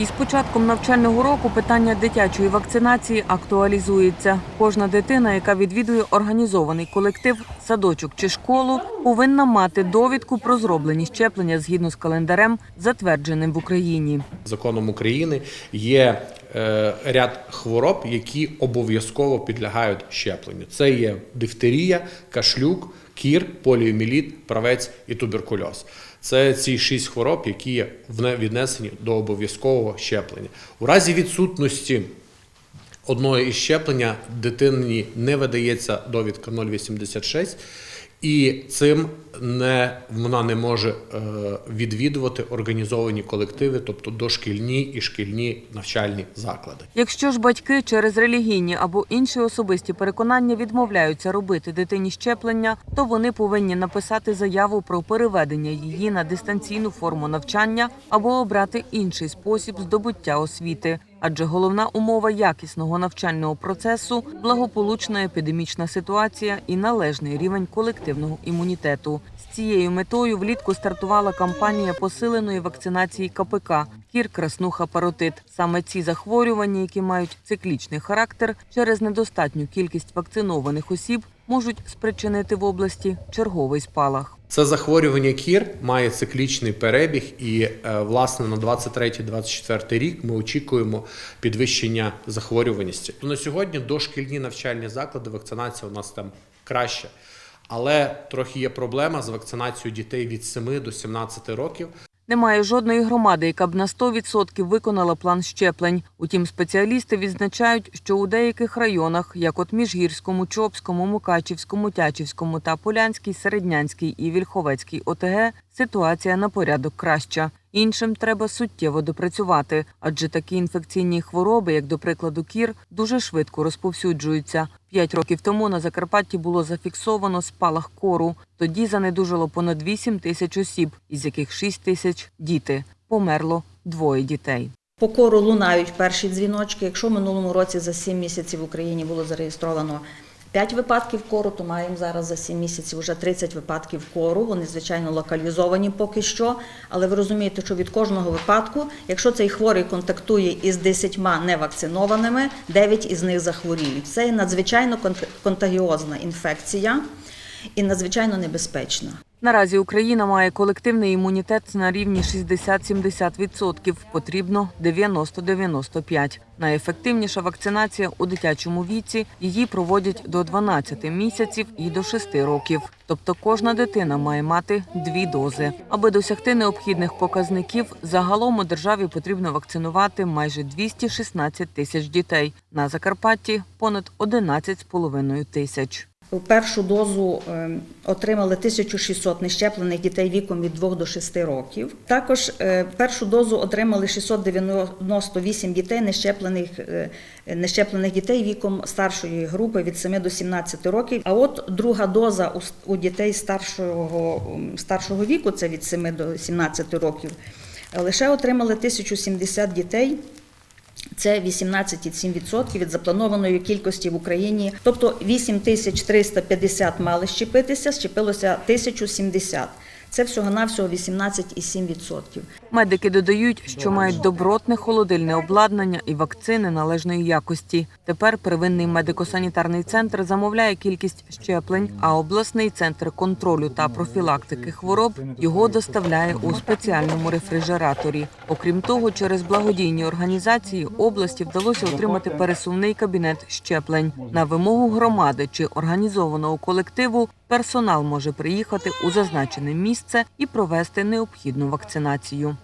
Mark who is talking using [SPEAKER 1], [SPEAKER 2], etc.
[SPEAKER 1] Із початком навчального року питання дитячої вакцинації актуалізується. Кожна дитина, яка відвідує організований колектив, садочок чи школу, повинна мати довідку про зроблені щеплення згідно з календарем, затвердженим в Україні.
[SPEAKER 2] Законом України є е, ряд хвороб, які обов'язково підлягають щепленню. Це є дифтерія, кашлюк, кір, поліоміліт, правець і туберкульоз. Це ці шість хвороб, які є віднесені до обов'язкового щеплення. У разі відсутності одної із щеплення дитині не видається довідка 086, і цим не, вона не може е, відвідувати організовані колективи, тобто дошкільні і шкільні навчальні заклади.
[SPEAKER 1] Якщо ж батьки через релігійні або інші особисті переконання відмовляються робити дитині щеплення, то вони повинні написати заяву про переведення її на дистанційну форму навчання або обрати інший спосіб здобуття освіти. Адже головна умова якісного навчального процесу благополучна епідемічна ситуація і належний рівень колективного імунітету. З цією метою влітку стартувала кампанія посиленої вакцинації КПК кір, краснуха, паротит. Саме ці захворювання, які мають циклічний характер, через недостатню кількість вакцинованих осіб можуть спричинити в області черговий спалах.
[SPEAKER 2] Це захворювання кір має циклічний перебіг, і е, власне на 23-24 рік ми очікуємо підвищення захворюваності. На сьогодні дошкільні навчальні заклади вакцинація у нас там краще. Але трохи є проблема з вакцинацією дітей від 7 до 17 років.
[SPEAKER 1] Немає жодної громади, яка б на 100% виконала план щеплень. Утім, спеціалісти відзначають, що у деяких районах, як от Міжгірському, Чопському, Мукачівському, Тячівському та Полянській, Середнянській і Вільховецькій ОТГ, ситуація на порядок краща. Іншим треба суттєво допрацювати, адже такі інфекційні хвороби, як до прикладу кір, дуже швидко розповсюджуються. П'ять років тому на Закарпатті було зафіксовано спалах кору. Тоді занедужило понад 8 тисяч осіб, із яких 6 тисяч діти. Померло двоє дітей.
[SPEAKER 3] По кору лунають перші дзвіночки. Якщо минулому році за 7 місяців в Україні було зареєстровано 5 випадків кору, то маємо зараз за 7 місяців вже 30 випадків кору. Вони, звичайно, локалізовані поки що. Але ви розумієте, що від кожного випадку, якщо цей хворий контактує із 10 невакцинованими, 9 із них захворіють. Це надзвичайно контагіозна інфекція і надзвичайно небезпечна.
[SPEAKER 1] Наразі Україна має колективний імунітет на рівні 60-70%, потрібно 90-95%. Найефективніша вакцинація у дитячому віці її проводять до 12 місяців і до 6 років. Тобто кожна дитина має мати дві дози. Аби досягти необхідних показників, загалом у державі потрібно вакцинувати майже 216 тисяч дітей. На Закарпатті понад 11,5 тисяч.
[SPEAKER 3] Першу дозу е, отримали 1600 нещеплених дітей віком від 2 до 6 років. Також е, першу дозу отримали 698 дітей нещеплених, е, нещеплених дітей віком старшої групи від 7 до 17 років. А от друга доза у дітей старшого, старшого віку, це від 7 до 17 років, лише отримали 1070 дітей. Це 18,7% від запланованої кількості в Україні. Тобто 8350 мали щепитися, щепилося 1070. Це всього-навсього 18,7%.
[SPEAKER 1] Медики додають, що мають добротне холодильне обладнання і вакцини належної якості. Тепер первинний медико-санітарний центр замовляє кількість щеплень, а обласний центр контролю та профілактики хвороб його доставляє у спеціальному рефрижераторі. Окрім того, через благодійні організації області вдалося отримати пересувний кабінет щеплень на вимогу громади чи організованого колективу. Персонал може приїхати у зазначене місце і провести необхідну вакцинацію.